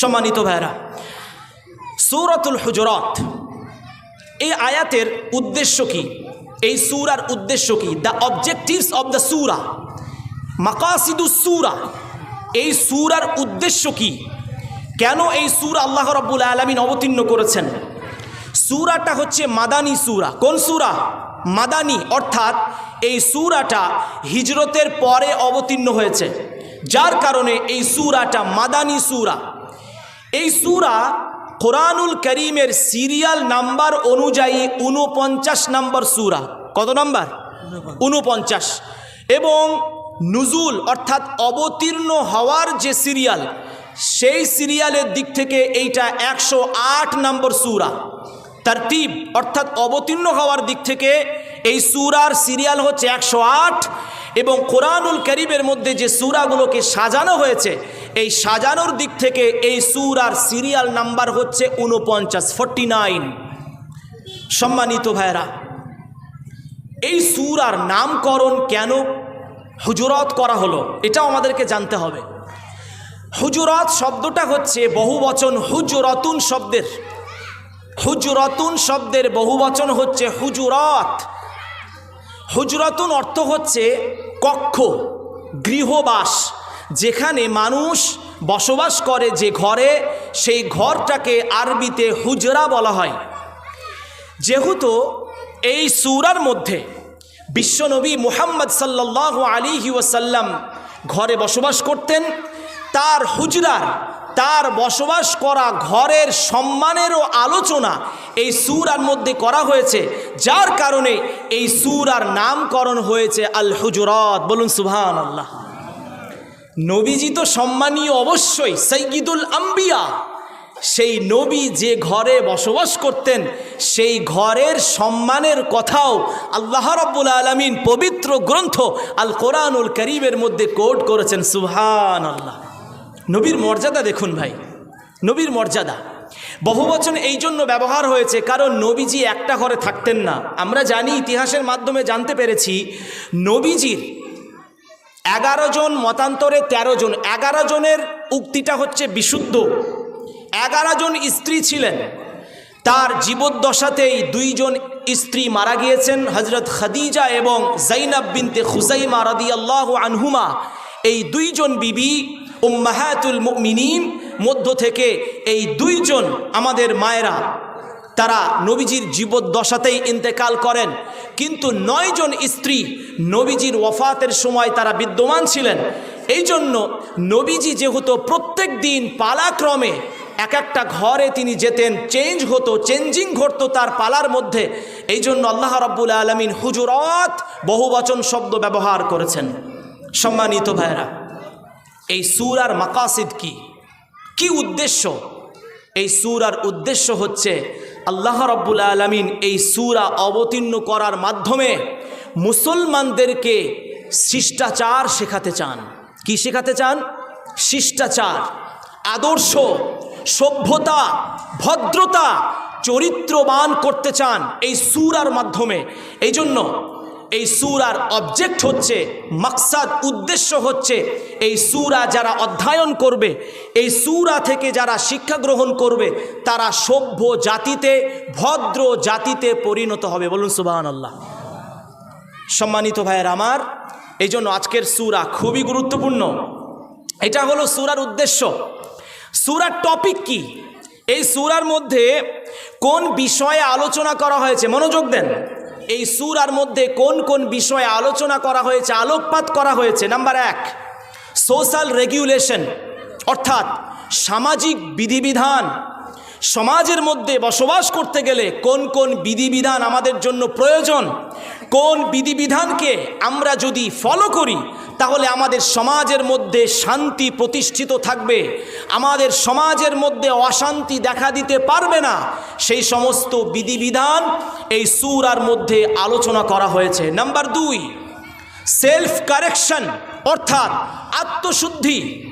সম্মানিত ভাইরা সৌরাতুল হুজরত, এই আয়াতের উদ্দেশ্য কি? এই সুরার উদ্দেশ্য কি? দ্য অবজেক্টিভস অব দ্য সুরা, মাকাসিদু সুরা, এই সুরার উদ্দেশ্য কি? কেন এই সুর আল্লাহ রব্বুল আলমিন অবতীর্ণ করেছেন? সুরাটা হচ্ছে মাদানী সুরা। কোন সুরা? মাদানী, অর্থাৎ এই সুরাটা হিজরতের পরে অবতীর্ণ হয়েছে। যার কারণে এই সুরাটা মাদানী সুরা। এই সুরা কোরআনুল করিমের সিরিয়াল নাম্বার অনুযায়ী উনপঞ্চাশ নাম্বার সুরা। কত নাম্বার? উনপঞ্চাশ এবং নুজুল অর্থাৎ অবতীর্ণ হওয়ার যে সিরিয়াল, সেই সিরিয়ালের দিক থেকে এইটা একশো আট নম্বর সুরা। তারতিব অর্থাৎ অবতীর্ণ হওয়ার দিক থেকে এই সুরার সিরিয়াল হচ্ছে একশো আট এবং কোরআনুল করিমের মধ্যে যে সুরাগুলোকে সাজানো হয়েছে, এই সাজানোর দিক থেকে এই সুরার সিরিয়াল নাম্বার হচ্ছে উনপঞ্চাশ ফর্টি নাইন। সম্মানিত ভাইরা এই সুরার নামকরণ কেন হুজুরত করা হলো, এটাও আমাদেরকে জানতে হবে। হুজুরত শব্দটা হচ্ছে বহু বচন হুজরতুন শব্দের। হুজরতুন শব্দের বহু বচন হচ্ছে হুজুরত। হুজরতুন অর্থ হচ্ছে কক্ষ, গৃহবাস, যেখানে মানুষ বসবাস করে যে ঘরে, সেই ঘরটাকে আরবিতে হুজরা বলা হয়। যেহেতু এই সুরার মধ্যে বিশ্বনবী মুহাম্মদ সাল্লাহ আলী ওয়াসাল্লাম ঘরে বসবাস করতেন তার হুজরার, তার বসবাস করা ঘরের সম্মানেরও আলোচনা এই সুরার মধ্যে করা হয়েছে, যার কারণে এই সুরার নামকরণ হয়েছে আল হুজরত বলুন সুবহান আল্লাহ নবীজি তো সম্মানীয় অবশ্যই সৈয়দুল আম্বিয়া। সেই নবী যে ঘরে বসবাস করতেন, সেই ঘরের সম্মানের কথাও আল্লাহ রব্বুল আলমিন পবিত্র গ্রন্থ আল কোরআনুল করিমের মধ্যে কোট করেছেন সুহান আল্লাহ নবীর মর্যাদা দেখুন ভাই, নবীর মর্যাদা। বহু বচন এই জন্য ব্যবহার হয়েছে, কারণ নবীজি একটা ঘরে থাকতেন না। আমরা জানি ইতিহাসের মাধ্যমে জানতে পেরেছি, নবীজির এগারো জন মতান্তরে ১৩ জন, এগারো জনের উক্তিটা হচ্ছে বিশুদ্ধ। এগারো জন স্ত্রী ছিলেন, তার জীবদ্দশাতেই দুইজন স্ত্রী মারা গিয়েছেন হজরত খাদিজা এবং জাইনাব বিনতে খুসাইমা রাদি আল্লাহ আনহুমা। এই দুইজন বিবি উম্মাহাতুল মুমিনিন, মধ্য থেকে এই দুইজন আমাদের মায়েরা, তারা নবীজির জীবদ্দশাতেই ইন্তেকাল করেন। কিন্তু নয়জন স্ত্রী নবীজির ওফাতের সময় তারা বিদ্যমান ছিলেন। এই জন্য নবীজি যেহেতু প্রত্যেক দিন পালাক্রমে এক একটা ঘরে তিনি যেতেন, চেঞ্জ হতো, চেঞ্জিং ঘটতো তার পালার মধ্যে। এই জন্য আল্লাহ রাব্বুল আলমিন হুজুরত বহুবচন শব্দ ব্যবহার করেছেন। সম্মানিত ভাইরা এই সুরার মাকাসিদ কি? কি উদ্দেশ্য? এই সুরার উদ্দেশ্য হচ্ছে আল্লাহ রব্বুল আলমিন এই সুরা অবতীর্ণ করার মাধ্যমে মুসলমানদেরকে শিষ্টাচার শেখাতে চান। কি শেখাতে চান? শিষ্টাচার, আদর্শ, সভ্যতা, ভদ্রতা, চরিত্রবান করতে চান এই সুরার মাধ্যমে। এই জন্য এই সুরার অবজেক্ট হচ্ছে, মাকসাদ, উদ্দেশ্য হচ্ছে এই সুরা যারা অধ্যয়ন করবে, এই সুরা থেকে যারা শিক্ষা গ্রহণ করবে, তারা সভ্য জাতিতে, ভদ্র জাতিতে পরিণত হবে। বলুন সুবাহ আল্লাহ সম্মানিত ভাইয়ের আমার এই জন্য আজকের সুরা খুবই গুরুত্বপূর্ণ। এটা হলো সুরার উদ্দেশ্য। সুরার টপিক কি? এই সুরার মধ্যে কোন বিষয়ে আলোচনা করা হয়েছে? মনোযোগ দেন। এই সুরার মধ্যে কোন কোন বিষয়ে আলোচনা করা হয়েছে, আলোকপাত করা হয়েছে? নাম্বার এক সোশ্যাল রেগুলেশন অর্থাৎ সামাজিক বিধিবিধান সমাজের মধ্যে বসবাস করতে গেলে কোন কোন বিধিবিধান আমাদের জন্য প্রয়োজন? কোন বিধিবিধানকে আমরা যদি ফলো করি, তাহলে আমাদের সমাজের মধ্যে শান্তি প্রতিষ্ঠিত থাকবে। আমাদের সমাজের মধ্যে অশান্তি দেখা দিতে পারবে না। সেই সমস্ত বিধিবিধান এই সুরার মধ্যে আলোচনা করা হয়েছে। নাম্বার দুই সেলফ কারেকশন অর্থাৎ আত্মশুদ্ধি।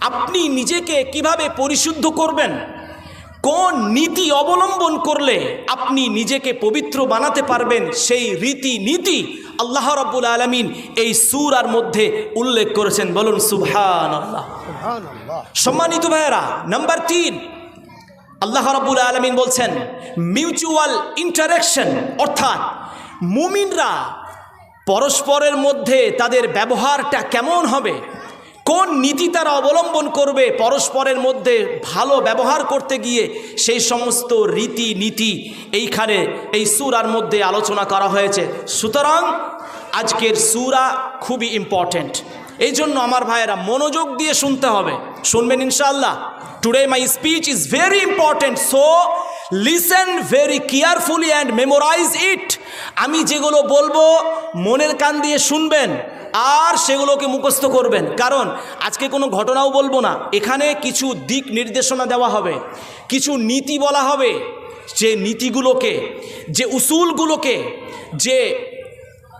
আপনি নিজেকে কীভাবে পরিশুদ্ধ করবেন? কোন নীতি অবলম্বন করলে আপনি নিজেকে পবিত্র বানাতে পারবেন সেই রীতি নীতি আল্লাহ রব্বুল আলমিন এই সুরার মধ্যে উল্লেখ করেছেন। বলুন সুবহান আল্লাহ সম্মানিত ভাইয়েরা নাম্বার তিন আল্লাহ রাব্বুল আলমিন বলছেন মিউচুয়াল ইন্টারাকশন অর্থাৎ মুমিনরা পরস্পরের মধ্যে তাদের ব্যবহারটা কেমন হবে? কোন নীতি তারা অবলম্বন করবে পরস্পরের মধ্যে ভালো ব্যবহার করতে গিয়ে সেই সমস্ত রীতি নীতি এইখানে এই সুরার মধ্যে আলোচনা করা হয়েছে। সুতরাং আজকের সুরা খুবই ইম্পর্ট্যান্ট এই জন্য আমার ভাইয়েরা মনোযোগ দিয়ে শুনতে হবে। শুনবেন ইনশাআল্লাহ। Today my speech is very important so listen very carefully and memorise it আমি যেগুলো বলব মনের কান দিয়ে শুনবেন। আর সেগুলোকে মুখস্থ করবেন। কারণ আজকে কোনো ঘটনাও বলব না। এখানে কিছু দিক নির্দেশনা দেওয়া হবে। কিছু নীতি বলা হবে যে নীতিগুলোকে, যে উসুলগুলোকে, যে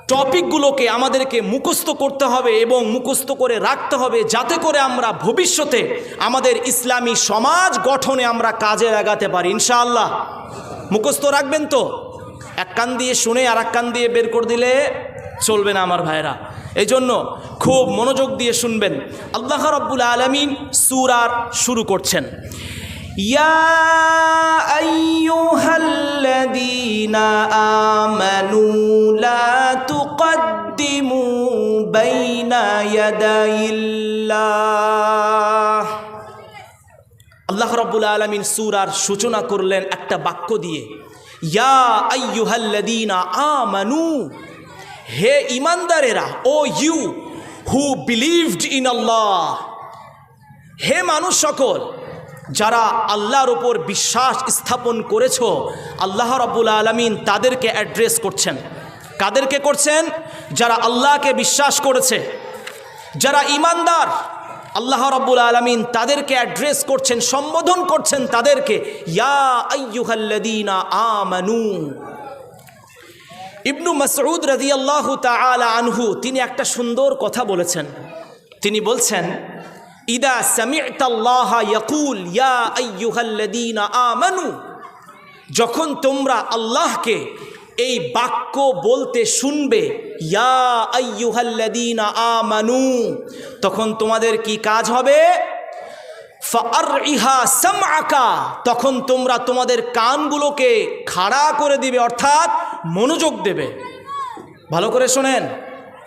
টপিকগুলোকে আমাদেরকে মুখস্থ করতে হবে এবং মুখস্থ করে রাখতে হবে যাতে করে আমরা ভবিষ্যতে আমাদের ইসলামী সমাজ গঠনে আমরা কাজে লাগাতে পারি। ইনশাআল্লাহ। মুখস্থ রাখবেন তো? এক কান দিয়ে শুনে আর এক কান দিয়ে বের করে দিলে চলবে না আমার ভাইরা এই জন্য খুব মনোযোগ দিয়ে শুনবেন। আল্লাহ রব্বুল আলমিন সুরার শুরু করছেন। আল্লাহ রব্বুল আলমিন সুরার সূচনা করলেন একটা বাক্য দিয়ে, ইয়া আইয়ুহাল্লাদিনা আমানু হে ইমানদারেরা, O you who believed in Allah হে মানুষ সকল, যারা আল্লাহর ওপর বিশ্বাস স্থাপন করেছ, আল্লাহ রব্বুল আলমিন তাদেরকে অ্যাড্রেস করছেন। কাদেরকে করছেন? যারা আল্লাহকে বিশ্বাস করেছে। যারা ইমানদার, আল্লাহ রব্বুল আলমিন তাদেরকে অ্যাড্রেস করছেন, সম্বোধন করছেন তাদেরকে, ইয়া আইয়ুহাল্লাদিনা আমানু। ইবনু মাসউদ রাজি আল্লাহ তালা আনহু, তিনি একটা সুন্দর কথা বলেছেন। তিনি বলছেন, ইদা ইয়াকুল, ইয়া আমানু যখন তোমরা আল্লাহকে এই বাক্য বলতে শুনবে, ইয়া আমানু তখন তোমাদের কি কাজ হবে? ইহা তখন তোমরা তোমাদের কানগুলোকে খাড়া করে দিবে, অর্থাৎ মনোযোগ দেবে। ভালো করে শোনেন।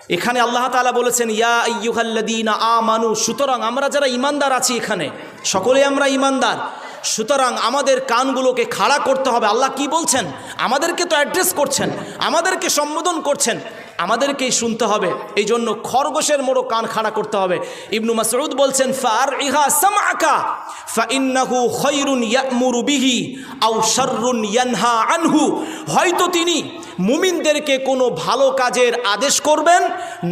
এখানে আল্লাহ তালা বলেছেন, ইয়া ইয়ুহাল্লাদিনা আ মানু সুতরাং আমরা যারা ইমানদার আছি এখানে, সকলে আমরা ইমানদার সুতরাং আমাদের কানগুলোকে খাড়া করতে হবে। আল্লাহ কি বলছেন? আমাদেরকে তো অ্যাড্রেস করছেন, আমাদেরকে সম্বোধন করছেন। আমাদেরকেই শুনতে হবে। এই জন্য খরগোশের মোড়ো কান খাড়া করতে হবে। ইবনু মাসউদ বলছেন ফার ইহা সামাকা ফা ইন্নাহু খৈরুন ইয়ামুরু বিহি আও শাররুন ইয়ানহা আনহু। হয়তো তিনি মুমিনদেরকে কোনো ভালো কাজের আদেশ করবেন,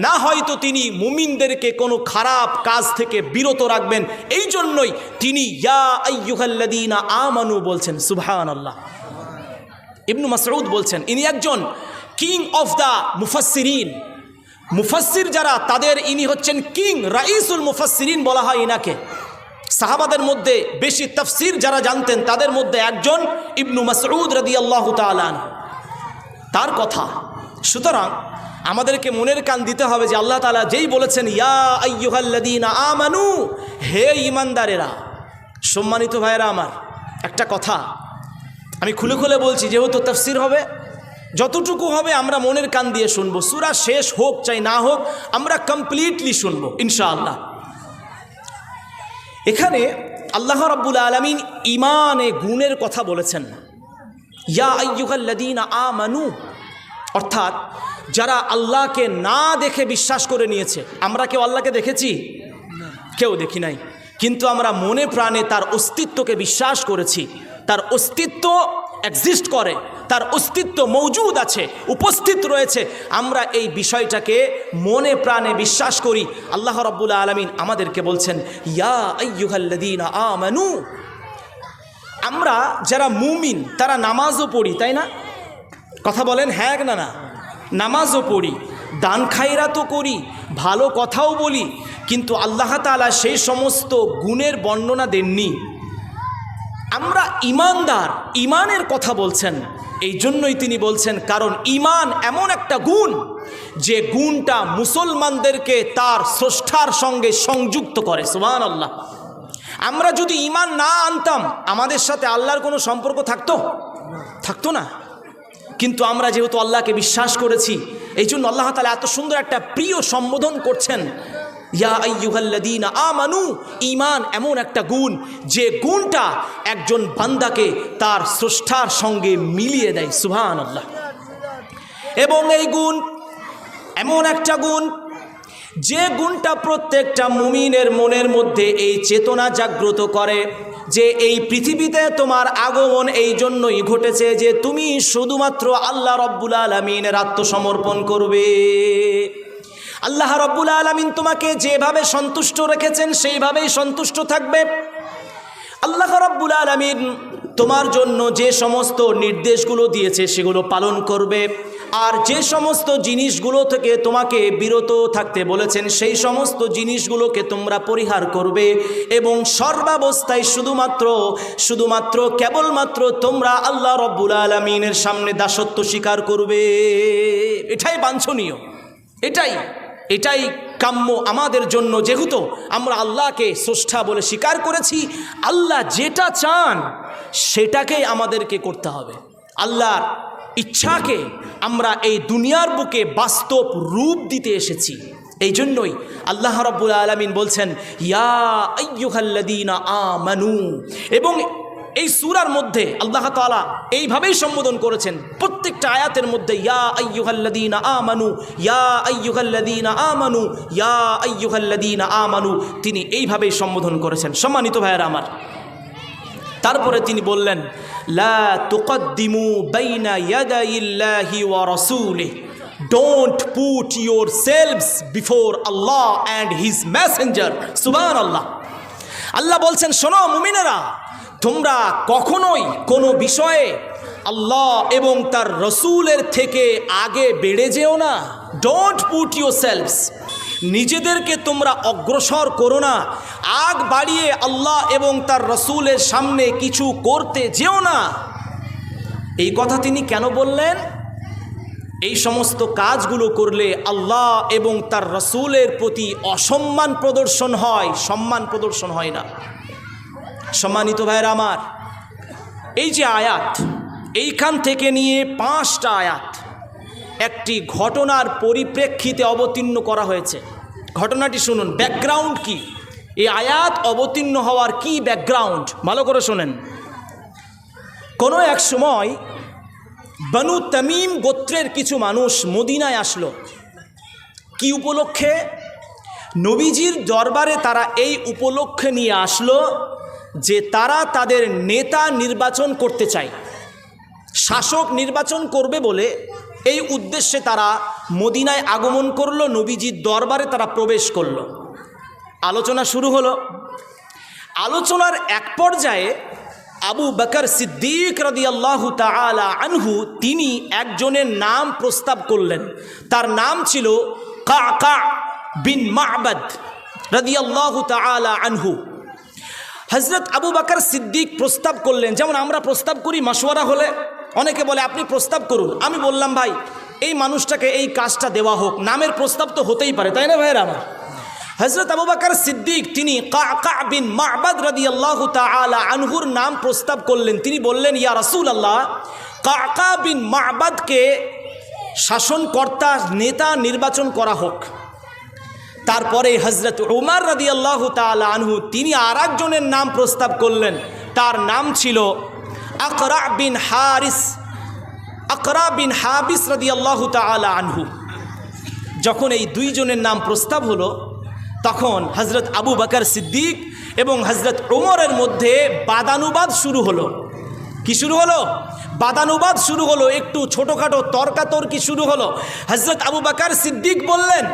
না হয়তো তিনি মুমিনদেরকে কোনো খারাপ কাজ থেকে বিরত রাখবেন। এই জন্যই তিনি ইয়া আইয়ুহাল্লাদিনা আমানু বলছেন সুবহান আল্লাহ ইবনু মাসউদ বলছেন, ইনি একজন কিং অফ দ্য মুফাসসিরিন মুফাসসির যারা, তাদের ইনি হচ্ছেন কিং রাইসুল মুফাসসিরিন বলা হয় ইনাকে। সাহাবাদের মধ্যে বেশি তফসির যারা জানতেন, তাদের মধ্যে একজন ইবনু মাসউদ রাদিয়াল্লাহু তাআলা আনহু। তার কথা। সুতরাং আমাদেরকে মনের কান দিতে হবে যে আল্লাহ তালা যেই বলেছেন, ইয়া আমানু হে ইমানদারেরা সম্মানিত ভাইয়েরা আমার, একটা কথা। আমি খুলে খুলে বলছি, যেহেতু তফসির হবে যতটুকু হবে আমরা মনের কান দিয়ে শুনব। সুরা শেষ হোক চাই না হোক, আমরা কমপ্লিটলি শুনব, ইনশাআল্লাহ। এখানে আল্লাহ রাব্বুল আলমিন ইমানে গুণের কথা বলেছেন। ইয়া আইয়ুহাল্লাদিনা আমানু, অর্থাৎ যারা আল্লাহকে না দেখে বিশ্বাস করে নিয়েছে, আমরা কেউ আল্লাহকে দেখেছি? কেউ দেখি নাই। কিন্তু আমরা মনে প্রাণে তার অস্তিত্বকে বিশ্বাস করেছি, তার অস্তিত্ব এক্সিস্ট করে। তার অস্তিত্ব মৌজুদ আছে, উপস্থিত রয়েছে। আমরা এই বিষয়টাকে মনে প্রাণে বিশ্বাস করি। আল্লাহ রব্বুল আলমিন আমাদেরকে বলছেন, ইয়া আমানু। আমরা যারা মুমিন, তারা নামাজও পড়ি, তাই না? কথা বলেন হ্যাঁ না না। নামাজও পড়ি, দান খাইরা তো করি, ভালো কথাও বলি, কিন্তু আল্লাহ তালা সেই সমস্ত গুণের বর্ণনা দেননি। আমরা ইমানদার, ইমানের কথা বলছেন। এই জন্যই তিনি বলছেন, কারণ ইমান এমন একটা গুণ, যে গুণটা মুসলমানদেরকে তার স্রষ্টার সঙ্গে সংযুক্ত করে সুমান আল্লাহ আমরা যদি ইমান না আনতাম, আমাদের সাথে আল্লাহর কোনো সম্পর্ক থাকতো? থাকতো না। কিন্তু আমরা যেহেতু আল্লাহকে বিশ্বাস করেছি এই জন্য আল্লাহ তালা এত সুন্দর একটা প্রিয় সম্বোধন করছেন। ইয়া আমানু। ইমান এমন একটা গুণ যে গুণটা একজন বান্দাকে তার স্রষ্টার সঙ্গে মিলিয়ে দেয় সুহান আল্লাহ এবং এই গুণ এমন একটা গুণ যে গুণটা প্রত্যেকটা মুমিনের মনের মধ্যে এই চেতনা জাগ্রত করে যে এই পৃথিবীতে তোমার আগমন এই জন্যই ঘটেছে যে তুমি শুধুমাত্র আল্লাহ রব্বুল আলমিনের আত্মসমর্পণ করবে। আল্লাহ রব্বুল আলমিন তোমাকে যেভাবে সন্তুষ্ট রেখেছেন, সেইভাবেই সন্তুষ্ট থাকবে। আল্লাহ রব্বুল আলমিন তোমার জন্য যে সমস্ত নির্দেশগুলো দিয়েছে, সেগুলো পালন করবে। আর যে সমস্ত জিনিসগুলো থেকে তোমাকে বিরত থাকতে বলেছেন, সেই সমস্ত জিনিসগুলোকে তোমরা পরিহার করবে এবং সর্বাবস্থায় শুধুমাত্র শুধুমাত্র, কেবলমাত্র তোমরা আল্লাহ রব্বুল আলমিনের সামনে দাসত্ব স্বীকার করবে। এটাই বাঞ্ছনীয়। এটাই। এটাই কাম্য আমাদের জন্য, যেহেতু আমরা আল্লাহকে স্রষ্টা বলে স্বীকার করেছি, আল্লাহ যেটা চান সেটাকেই আমাদেরকে করতে হবে। আল্লাহর ইচ্ছাকে আমরা এই দুনিয়ার বুকে বাস্তব রূপ দিতে এসেছি। এই জন্যই আল্লাহ রব্বুল আলমিন বলছেন, ইয়া আইয়ুহাল্লাদিনা আমানু। এবং এই সুরার মধ্যে আল্লাহ তালা এইভাবেই সম্বোধন করেছেন, প্রত্যেকটা আয়াতের মধ্যে, ইয়া আইয়ুহাল্লাদিনা আমানু, ইয়া আইয়ুহাল্লাদিনা আমানু, ইয়া আইয়ুহাল্লাদিনা আমানু। তিনি এইভাবেই সম্বোধন করেছেন। সম্মানিত ভাইয়েরা আমার, তারপরে তিনি বললেন, লা তুকদ্দিমু বাইনা ইয়াদাইল্লাহি ওয়া রাসূলিহি don't put yourselves before Allah and his messenger সুবান আল্লাহ আল্লাহ বলছেন, শোনো মুমিনেরা তোমরা কখনোই কোনো বিষয়ে আল্লাহ এবং তার রসুলের থেকে আগে বেড়ে যেও না। ডোন্ট পুট ইউর সেলভস নিজেদেরকে তোমরা অগ্রসর করো না। আগ বাড়িয়ে আল্লাহ এবং তার রসুলের সামনে কিছু করতে যেও না। এই কথা তিনি কেন বললেন? এই সমস্ত কাজগুলো করলে আল্লাহ এবং তার রসুলের প্রতি অসম্মান প্রদর্শন হয়। সম্মান প্রদর্শন হয় না। সম্মানিত ভাইরা আমার, এই যে আয়াত, এইখান থেকে নিয়ে পাঁচটা আয়াত, একটি ঘটনার পরিপ্রেক্ষিতে অবতীর্ণ করা হয়েছে। ঘটনাটি শুনুন, ব্যাকগ্রাউন্ড কি? এই আয়াত অবতীর্ণ হওয়ার কি ব্যাকগ্রাউন্ড? ভালো করে শোনেন। কোনো এক সময় বনু তামিম গোত্রের কিছু মানুষ মদিনায় আসলো। কি উপলক্ষে? নবীজির দরবারে তারা এই উপলক্ষে নিয়ে আসলো যে তারা তাদের নেতা নির্বাচন করতে চায়, শাসক নির্বাচন করবে বলে এই উদ্দেশ্যে তারা মদিনায় আগমন করল, নবীজির দরবারে তারা প্রবেশ করল। আলোচনা শুরু হলো। আলোচনার এক পর্যায়ে আবু বকর সিদ্দিক রদি আল্লাহ তালা আনহু তিনি একজনের নাম প্রস্তাব করলেন। তার নাম ছিল কা কা বিন মাহবাদ রদি আল্লাহ তালা আনহু। হজরত আবু বাকর সিদ্দিক প্রস্তাব করলেন। যেমন আমরা প্রস্তাব করি মাসোয়ারা হলে, অনেকে বলে, আপনি প্রস্তাব করুন। আমি বললাম, ভাই, এই মানুষটাকে এই কাজটা দেওয়া হোক। নামের প্রস্তাব তো হতেই পারে, তাই না ভাইয়ের আমার? হজরত আবু বাকর সিদ্দিক, তিনি বিন মাহবাদ রদি আল্লাহ তালা আনহুর নাম প্রস্তাব করলেন। তিনি বললেন, ইয়া রাসুল আল্লাহ কাকা বিন মাহবাদকে শাসনকর্তা, নেতা নির্বাচন করা হোক। তারপরে হজরত উমার রাদি আল্লাহ আনহু, তিনি আর একজনের নাম প্রস্তাব করলেন। তার নাম ছিল আকরা বিন হারিস, আকরা বিন হাবিস রাদি আল্লাহ আনহু। যখন এই দুইজনের নাম প্রস্তাব হলো, তখন হজরত আবু বাকর সিদ্দিক এবং হজরত ওমরের মধ্যে বাদানুবাদ শুরু হলো। কি শুরু হলো? বাদানুবাদ শুরু হলো, একটু ছোটোখাটো তর্কাতর্কি শুরু হলো? হজরত আবু বাকার সিদ্দিক বললেন,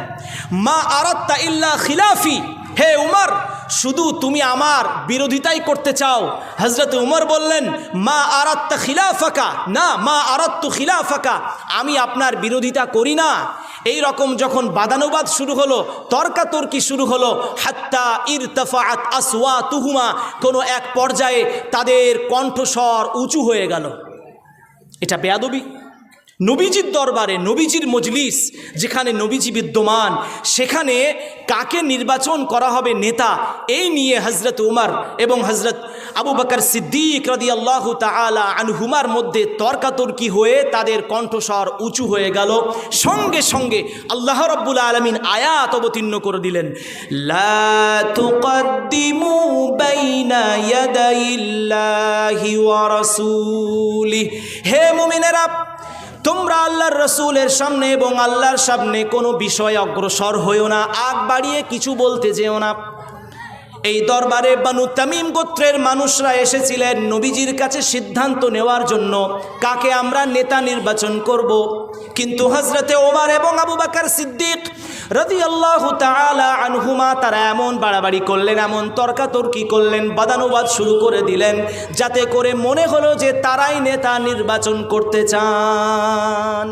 মা আরাত্তা ইল্লা খিলাফি। হে উমর, শুধু তুমি আমার বিরোধিতাই করতে চাও। হজরত উমর বললেন, মা আরাত্তা খিলাফাকা। না, মা আরাত্তু খিলাফাকা। আমি আপনার বিরোধিতা করি না। এই রকম যখন বাদানুবাদ শুরু হলো, তর্কাতর্কি শুরু হলো, হাত্তা ইরতফাত আসওয়া তুহুমা কোনো এক পর্যায়ে তাদের কণ্ঠস্বর উঁচু হয়ে গেল। এটা বেয়াদবি। নবীজির দরবারে, নবীজির মজলিস, যেখানে নবীজি বিদ্যমান, সেখানে কাকে নির্বাচন করা হবে নেতা, এই নিয়ে হজরত উমার এবং হজরত আবু বকর সিদ্দিক রদি আল্লাহ তালা আনহুমার মধ্যে তর্কাতর্কি হয়ে তাদের কণ্ঠস্বর উঁচু হয়ে গেল। সঙ্গে সঙ্গে আল্লাহ রব্বুল আলমিন আয়াত অবতীর্ণ করে দিলেন হে মুমিনেরা তোমরা আল্লাহর রসুলের সামনে এবং আল্লাহর সামনে কোনো বিষয়ে অগ্রসর হইও না। আগ বাড়িয়ে কিছু বলতে যেও না। এই দরবারে বানু তামিম গোত্রের মানুষরা এসেছিলেন নবীজির কাছে সিদ্ধান্ত নেওয়ার জন্য। কাকে আমরা নেতা নির্বাচন করব। কিন্তু হজরতে ওমার এবং আবু বাকার সিদ্দিক রদি আল্লাহ আনহুমা তারা এমন বাড়াবাড়ি করলেন, এমন তর্কাতর্কি করলেন, বাদানুবাদ শুরু করে দিলেন, যাতে করে মনে হলো যে তারাই নেতা নির্বাচন করতে চান।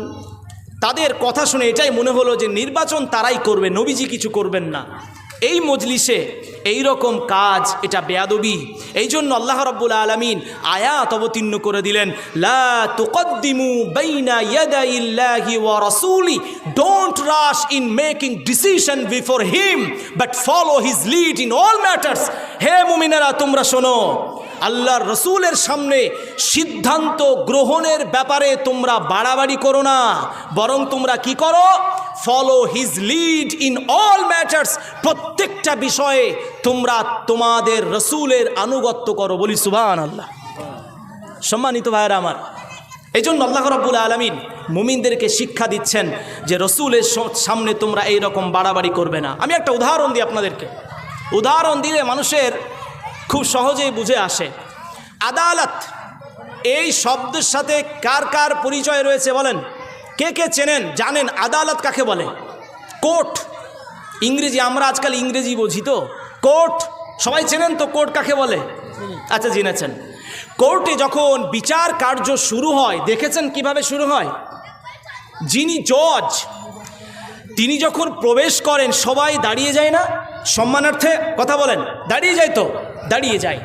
তাদের কথা শুনে এটাই মনে হলো যে নির্বাচন তারাই করবে, নবীজি কিছু করবেন না। এই মজলিসে এই রকম কাজ, এটা বেয়াদবি। এই জন্য আল্লাহ রব্বুল আলমিন আয়াত অবতীর্ণ করে দিলেন, লা don't rush in making decision before him but follow his lead in all matters হে মুমিনেরা, তোমরা শোনো। আল্লাহর রসুলের সামনে সিদ্ধান্ত গ্রহণের ব্যাপারে তোমরা বাড়াবাড়ি করো না, বরং তোমরা কি করো? Follow his lead in all matters প্রত্যেকটা বিষয়ে তোমরা তোমাদের রসুলের আনুগত্য করো বলি সুবান আল্লাহ সম্মানিত ভাইয়েরা আমার এই জন্য আল্লাহ রব্বুল আলমিন মুমিনদেরকে শিক্ষা দিচ্ছেন যে রসুলের সামনে তোমরা এই রকম বাড়াবাড়ি করবে না। আমি একটা উদাহরণ দিই আপনাদেরকে। উদাহরণ দিলে মানুষের খুব সহজেই বুঝে আসে। আদালত, এই শব্দের সাথে কার কার পরিচয় রয়েছে বলেন? কে কে চেনেন, জানেন? আদালত কাকে বলে? কোর্ট। ইংরেজি, আমরা আজকাল ইংরেজি বুঝি তো। কোর্ট, সবাই চেনেন তো কোর্ট কাকে বলে? আচ্ছা জেনেছেন কোর্টে যখন বিচার কার্য শুরু হয়, দেখেছেন কীভাবে শুরু হয়? যিনি জজ, তিনি যখন প্রবেশ করেন, সবাই দাঁড়িয়ে যায় না? সম্মানার্থে কথা বলেন। দাঁড়িয়ে যায় তো? দাঁড়িয়ে যায়।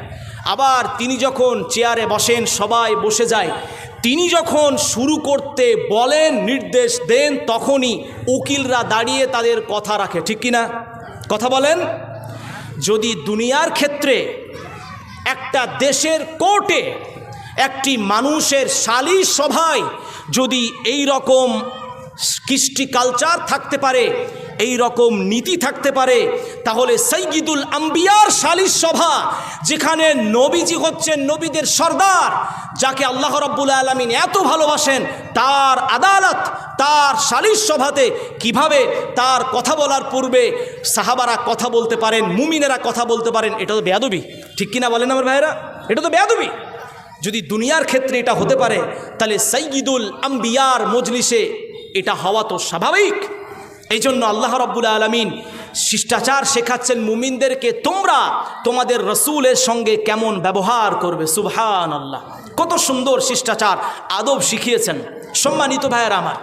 আবার তিনি যখন চেয়ারে বসেন, সবাই বসে যায়। তিনি যখন শুরু করতে বলেন, নির্দেশ দেন, তখনই উকিলরা দাঁড়িয়ে তাদের কথা রাখে। ঠিক কিনা কথা বলেন। যদি দুনিয়ার ক্ষেত্রে একটা দেশের কোর্টে একটি মানুষের সালিশ সভায় যদি এই রকম কৃষ্টি কালচার থাকতে পারে এই রকম নীতি থাকতে পারে, তাহলে সৈয়দুল আম্বিয়ার সালিশ সভা, যেখানে নবীজি হচ্ছেন নবীদের সর্দার, যাকে আল্লাহ রব্বুল আলমিন এত ভালোবাসেন, তার আদালত, তার সালিশ সভাতে কীভাবে তার কথা বলার পূর্বে সাহাবারা কথা বলতে পারেন, মুমিনেরা কথা বলতে পারেন, এটা তো বেয়াদবি। ঠিক কিনা বলেন আমার ভাইয়েরা? এটা তো বেয়াদবি। যদি দুনিয়ার ক্ষেত্রে এটা হতে পারে, তাহলে সৈয়দুল আম্বিয়ার মজলিসে এটা হওয়া তো স্বাভাবিক। এই জন্য আল্লাহ রব্বুল আলমিন শিষ্টাচার শেখাচ্ছেন মুমিনদেরকে, তোমরা তোমাদের রসুলের সঙ্গে কেমন ব্যবহার করবে? সুবহান আল্লাহ কত সুন্দর শিষ্টাচার, আদব শিখিয়েছেন। সম্মানিত ভাইয়ের আমার,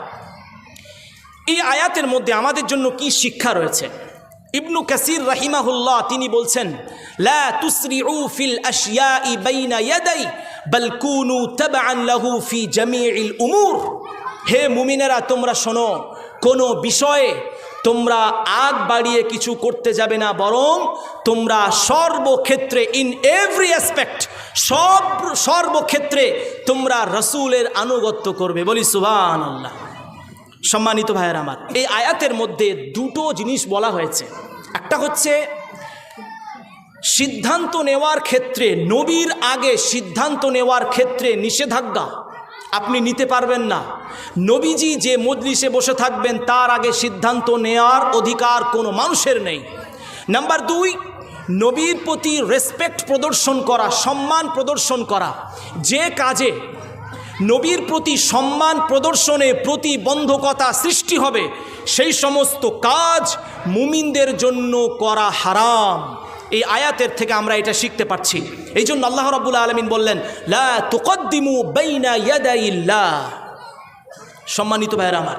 এই আয়াতের মধ্যে আমাদের জন্য কি শিক্ষা রয়েছে? ইবনু কাসির রাহিমাহুল্লাহ তিনি বলছেন ফিল বাইনা ফি উমুর। হে মুমিনেরা, তোমরা শোনো কোনো বিষয়ে তোমরা আগ বাড়িয়ে কিছু করতে যাবে না, বরং তোমরা সর্বক্ষেত্রে ইন এভরি অ্যাসপেক্ট সব সর্বক্ষেত্রে তোমরা রসুলের আনুগত্য করবে। বলি সুবান আল্লাহ সম্মানিত ভাইয়ের আমার, এই আয়াতের মধ্যে দুটো জিনিস বলা হয়েছে। একটা হচ্ছে, সিদ্ধান্ত নেওয়ার ক্ষেত্রে, নবীর আগে সিদ্ধান্ত নেওয়ার ক্ষেত্রে নিষেধাজ্ঞা। আপনি নিতে পারবেন না। নবীজি যে মজলিসে বসে থাকবেন, তার আগে সিদ্ধান্ত নেওয়ার অধিকার কোনো মানুষের নেই। নাম্বার দুই, নবীর প্রতি রেসপেক্ট প্রদর্শন করা, সম্মান প্রদর্শন করা। যে কাজে নবীর প্রতি সম্মান প্রদর্শনে প্রতিবন্ধকতা সৃষ্টি হবে, সেই সমস্ত কাজ মুমিনদের জন্য করা হারাম। এই আয়াতের থেকে আমরা এটা শিখতে পারছি। এই জন্য আল্লাহ রব্বুল আলমিন বললেন, লা তুকদ্দিমু সম্মানিত ভাইয়ের আমার,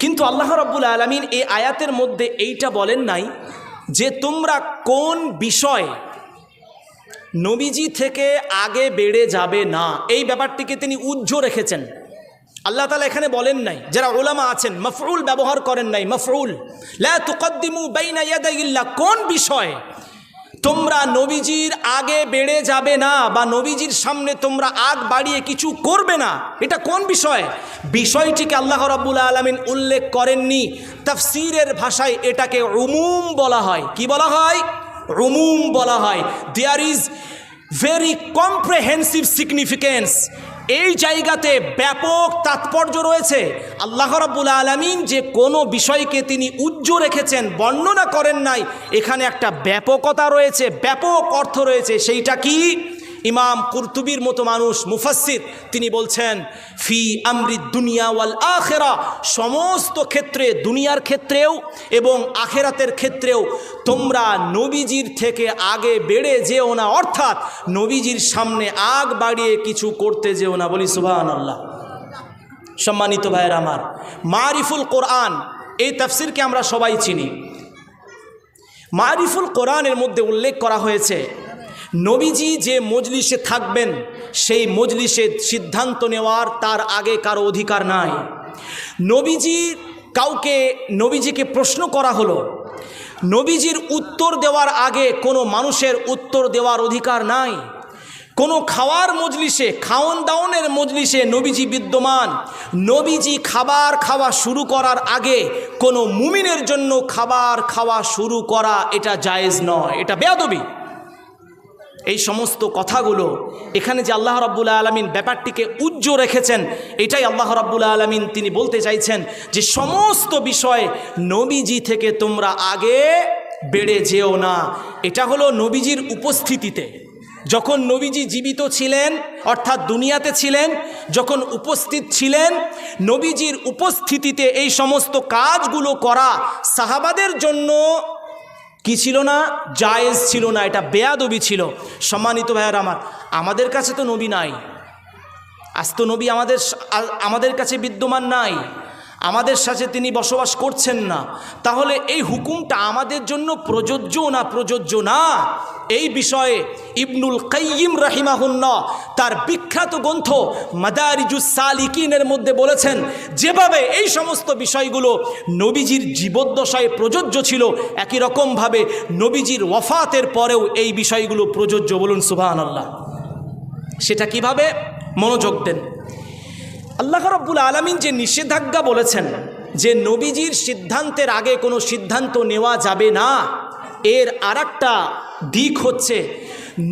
কিন্তু আল্লাহ রাব্বুল আলমিন এই আয়াতের মধ্যে এইটা বলেন নাই যে তোমরা কোন বিষয় নবীজি থেকে আগে বেড়ে যাবে না। এই ব্যাপারটিকে তিনি উজ্জ্ব রেখেছেন। আল্লাহ তালা এখানে বলেন নাই, যারা ওলামা আছেন মফরুল ব্যবহার করেন নাই মফরুল লা তুকদ্দিমু বাইনা কোন বিষয়? তোমরা নবীজির আগে বেড়ে যাবে না, বা নবীজির সামনে তোমরা আগ বাড়িয়ে কিছু করবে না, এটা কোন বিষয়? বিষয়টিকে আল্লাহ রাব্বুল আলমিন উল্লেখ করেননি, তাফসিরের ভাষায় এটাকে উমুম বলা হয়। কি বলা হয়? রুমুম বলা হয়। There is very comprehensive significance এই জায়গাতে ব্যাপক তাৎপর্য রয়েছে। আল্লাহ রাব্বুল আলমিন যে কোনো বিষয়কে তিনি উজ্জ্ব রেখেছেন, বর্ণনা করেন নাই। এখানে একটা ব্যাপকতা রয়েছে, ব্যাপক অর্থ রয়েছে। সেইটা কি? ইমাম কুরতুবির মতো মানুষ মুফাসির তিনি বলছেন, ফি আমৃত দুনিয়া ওয়াল আখেরা, সমস্ত ক্ষেত্রে, দুনিয়ার ক্ষেত্রেও এবং আখেরাতের ক্ষেত্রেও তোমরা নবীজির থেকে আগে বেড়ে যেও না, অর্থাৎ নবীজির সামনে আগ বাড়িয়ে কিছু করতে যেও না। বলি সুবাহান আল্লাহ সম্মানিত ভাইয়ের আমার, মারিফুল কোরআন, এই তাফসিরকে আমরা সবাই চিনি। মারিফুল কোরআনের মধ্যে উল্লেখ করা হয়েছে নবীজি যে মজলিসে থাকবেন, সেই মজলিসে সিদ্ধান্ত নেওয়ার তার আগে কারও অধিকার নাই। নবীজি কাউকে, নবীজিকে প্রশ্ন করা হলো, নবীজির উত্তর দেওয়ার আগে কোনো মানুষের উত্তর দেওয়ার অধিকার নাই। কোনো খাওয়ার মজলিসে, খাওয়ন দাওনের মজলিসে নবীজি বিদ্যমান। নবীজি খাবার খাওয়া শুরু করার আগে কোনো মুমিনের জন্য খাবার খাওয়া শুরু করা এটা জায়েজ নয়, এটা বেয়াদবি। এই সমস্ত কথাগুলো এখানে যে আল্লাহ রাব্বুল আলমিন ব্যাপারটিকে উজ্জ্ব রেখেছেন, এটাই আল্লাহ রাব্বুল আলমিন তিনি বলতে চাইছেন যে সমস্ত বিষয়ে নবীজি থেকে তোমরা আগে বেড়ে যেও না। এটা হলো নবীজির উপস্থিতিতে। যখন নবীজি জীবিত ছিলেন, অর্থাৎ দুনিয়াতে ছিলেন, যখন উপস্থিত ছিলেন, নবীজির উপস্থিতিতে এই সমস্ত কাজগুলো করা সাহাবাদের জন্য কি ছিল না? জায়েজ ছিল না, এটা বেয়াদবি ছিল। সম্মানিত ভাইয়ার আমার, আমাদের কাছে তো নবী নাই। আজ তো নবী আমাদের আমাদের কাছে বিদ্যমান নাই। আমাদের সাথে তিনি বসবাস করছেন না। তাহলে এই হুকুমটা আমাদের জন্য প্রযোজ্য না প্রযোজ্য না? এই বিষয়ে ইবনুল কাইয়িম রাহিমাহুন্না তার বিখ্যাত গ্রন্থ মাদারিজুস সালিকিনের মধ্যে বলেছেন, যেভাবে এই সমস্ত বিষয়গুলো নবীজির জীবদ্দশায় প্রযোজ্য ছিল, একই রকমভাবে নবীজির ওয়াফাতের পরেও এই বিষয়গুলো প্রযোজ্য বলুন সুবাহ আল্লাহ সেটা কীভাবে? মনোযোগ দেন। আল্লাহ রব্বুল আলমিন যে নিষেধাজ্ঞা বলেছেন যে নবীজির সিদ্ধান্তের আগে কোনো সিদ্ধান্ত নেওয়া যাবে না, এর আর দিক হচ্ছে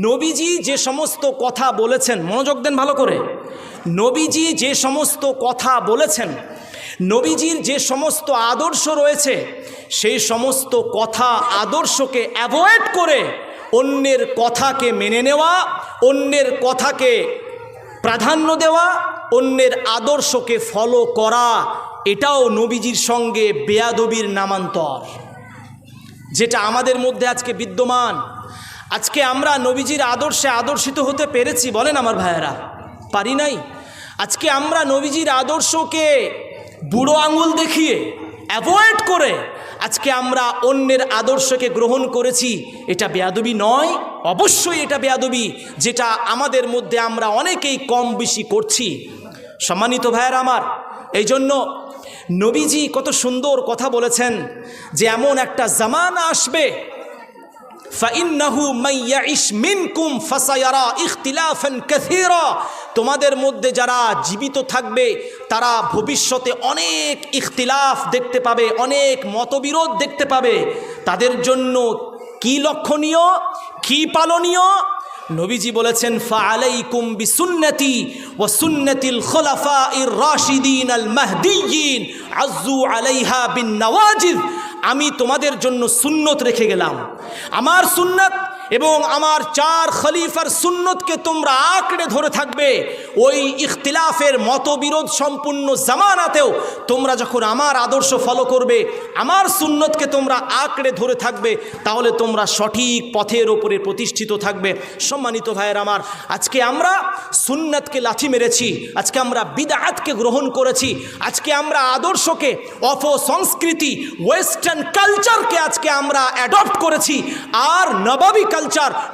নবীজি যে সমস্ত কথা বলেছেন, মনোযোগ দেন ভালো করে, নবীজি যে সমস্ত কথা বলেছেন, নবীজির যে সমস্ত আদর্শ রয়েছে, সেই সমস্ত কথা আদর্শকে অ্যাভয়েড করে অন্যের কথাকে মেনে নেওয়া, অন্যের কথাকে প্রাধান্য দেওয়া অন্যের আদর্শকে ফলো করা, এটাও নবীজির সঙ্গে বেয়াদবির নামান্তর। যেটা আমাদের মধ্যে আজকে বিদ্যমান। আজকে আমরা নবীজির আদর্শে আদর্শিত হতে পেরেছি, বলেন আমার ভাইয়েরা। পারি নাই? আজকে আমরা নবীজির আদর্শকে বুড়ো আঙুল দেখিয়ে অ্যাভয়েড করে আজকে আমরা অন্যের আদর্শকে গ্রহণ করেছি, এটা বেয়াদবি নয়, অবশ্যই এটা বেয়াদবি, যেটা আমাদের মধ্যে আমরা অনেকেই কম বেশি করছি। সম্মানিত ভাইয়ের আমার এই জন্য নবীজি কত সুন্দর কথা বলেছেন যে এমন একটা জামানা আসবে তোমাদের মধ্যে যারা জীবিত থাকবে, তারা ভবিষ্যতে অনেক ইখতিলাফ দেখতে পাবে, অনেক মতবিরোধ দেখতে পাবে। তাদের জন্য কি লক্ষণীয়? কি পালনীয়? নবীজি বলেছেন ফালাইকুম বিসুন্নতি ওয়া সুন্নাতিল খুলাফাইর রাশিদিন আল মাহদিয়িন আজ্জু আলাইহা বিন নওয়াজিদ। আমি তোমাদের জন্য সুন্নত রেখে গেলাম। আমার সুন্নত এবং আমার চার খলিফার সুন্নতকে তোমরা আঁকড়ে ধরে থাকবে। ওই ইখতিলাফের মতবিরোধ সম্পূর্ণ জামানাতেও তোমরা যখন আমার আদর্শ ফলো করবে, আমার সুন্নতকে তোমরা আঁকড়ে ধরে থাকবে, তাহলে তোমরা সঠিক পথের ওপরে প্রতিষ্ঠিত থাকবে। সম্মানিত ভাইয়ের আমার, আজকে আমরা সুন্নতকে লাথি মেরেছি, আজকে আমরা বিদাতকে গ্রহণ করেছি, আজকে আমরা আদর্শকে অফ সংস্কৃতি ওয়েস্টার্ন কালচারকে আজকে আমরা অ্যাডপ্ট করেছি। আর নবাবী কালচার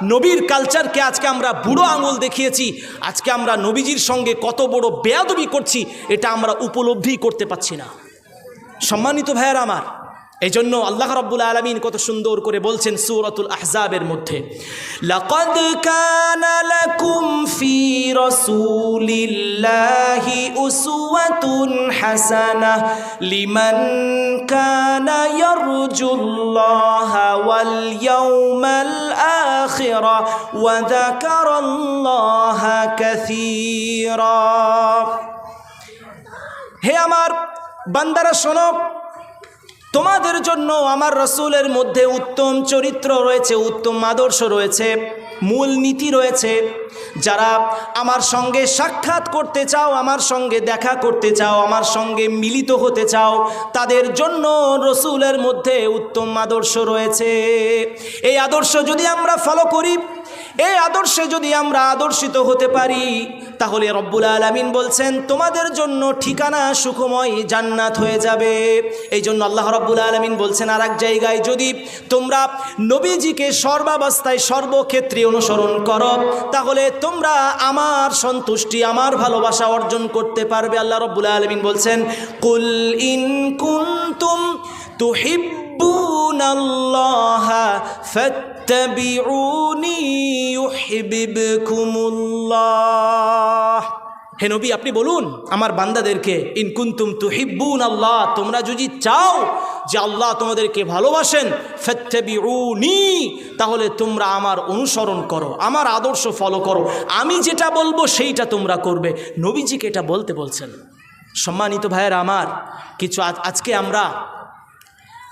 নবীর কালচারকে আজকে আমরা বুড়ো আঙুল দেখিয়েছি। আজকে আমরা নবীজির সঙ্গে কত বড় বেয়াদবি করছি, এটা আমরা উপলব্ধি করতে পারছি না। সম্মানিত ভাইয়ার আমার এই জন্য আল্লাহ রব্বুল আলমিন কত সুন্দর করে বলছেন সুরতুল আহজাবের মধ্যে, লাকাদ কানা লাকুম ফি রাসূলিল্লাহি উসওয়াতুন হাসানাহ লিমান কানা ইয়ারজুল্লাহা ওয়াল ইয়াউমাল আখিরা হে আমার বান্দারা শোনো তোমাদের জন্য আমার রসুলের মধ্যে উত্তম চরিত্র রয়েছে, উত্তম আদর্শ রয়েছে, মূল নীতি রয়েছে। যারা আমার সঙ্গে সাক্ষাৎ করতে চাও, আমার সঙ্গে দেখা করতে চাও, আমার সঙ্গে মিলিত হতে চাও, তাদের জন্য রসুলের মধ্যে উত্তম আদর্শ রয়েছে। এই আদর্শ যদি আমরা ফলো করি এই আদর্শে যদি আমরা আদর্শিত হতে পারি, তাহলে রব্বুল আলমিন বলছেন, তোমাদের জন্য ঠিকানা সুখময় জান্নাত হয়ে যাবে। এই জন্য আল্লাহ রব্বুল আলমিন বলছেন আর এক জায়গায় যদি তোমরা নবীজিকে সর্বাবস্থায় সর্বক্ষেত্রে অনুসরণ করো, তাহলে তোমরা আমার সন্তুষ্টি, আমার ভালোবাসা অর্জন করতে পারবে। আল্লাহ রব্বুল আলমিন বলছেন, কুল ইন কুন্তুম তুহিব্বুন আল্লাহ হে নবী, আপনি বলুন, আমার বান্দাদেরকে ইনকুন্তুম তুহিব্বুন আল্লাহ তোমরা যদি চাও যে আল্লাহ তোমাদেরকে ভালোবাসেন, ফেত্তেবিউনি তাহলে তোমরা আমার অনুসরণ করো, আমার আদর্শ ফলো করো। আমি যেটা বলব, সেইটা তোমরা করবে। নবীজিকে এটা বলতে বলছেন। সম্মানিত ভাইয়ের আমার, কিছু আজ- আজকে আমরা,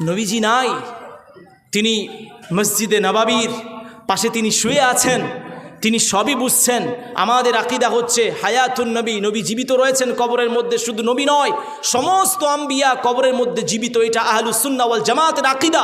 নবীজি নাই, তিনি মসজিদে নবাবির পাশে তিনি শুয়ে আছেন, তিনি সবই বুঝছেন। আমাদের আকিদা হচ্ছে হায়াতুন নবী নবী জীবিত রয়েছেন কবরের মধ্যে, শুধু নবী নয়, সমস্ত আম্বিয়া কবরের মধ্যে জীবিত, এটা আহলুসুন্নাওয়াল জামাতের আকিদা।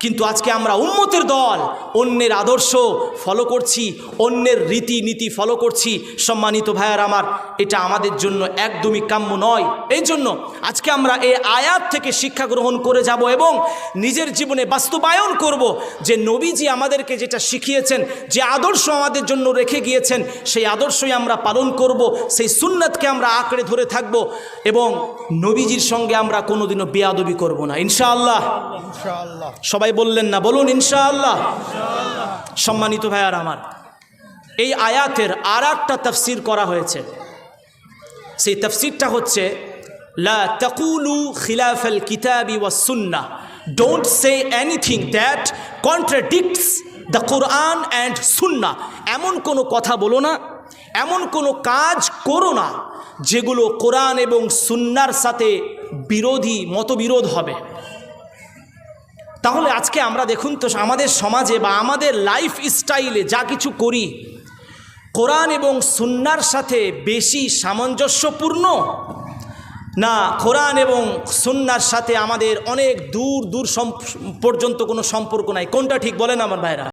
কিন্তু আজকে আমরা উম্মতের দল অন্যের আদর্শ ফলো করছি অন্যের রীতি নীতি ফলো করছি। সম্মানিত ভাইয়ার আমার এটা আমাদের জন্য একদমই কাম্য নয়। এই জন্য আজকে আমরা এই আয়াত থেকে শিক্ষা গ্রহণ করে যাব এবং নিজের জীবনে বাস্তবায়ন করব যে নবীজি আমাদেরকে যেটা শিখিয়েছেন যে আদর্শ আমাদের জন্য রেখে গিয়েছেন সেই আদর্শই আমরা পালন করব সেই সুন্নাতকে আমরা আঁকড়ে ধরে থাকব এবং নবীজির সঙ্গে আমরা কোনোদিনও বেয়াদবি করব না। ইনশাআল্লাহ। ইনশাআল্লাহ। সবাই বললেন না, বলুন ইনশাআল্লাহ। সম্মানিত ভাইয়ার আমার, এই আয়াতের আর একটা তফসির করা হয়েছে। সেই তফসিরটা হচ্ছে, লা কিতাবি সুন্না don't say anything that contradicts the Quran and Sunnah এমন কোনো কথা বলো না, এমন কোনো কাজ করো না, যেগুলো কোরআন এবং সুন্নার সাথে বিরোধী, মতবিরোধ হবে। তাহলে আজকে আমরা দেখুন তো আমাদের সমাজে বা আমাদের লাইফ স্টাইলে যা কিছু করি, কোরআন এবং সুন্নার সাথে বেশি সামঞ্জস্যপূর্ণ? না, কোরআন এবং সুন্নার সাথে আমাদের অনেক দূর দূর পর্যন্ত কোনো সম্পর্ক নাই। কোনটা ঠিক বলেন আমার ভাইরা?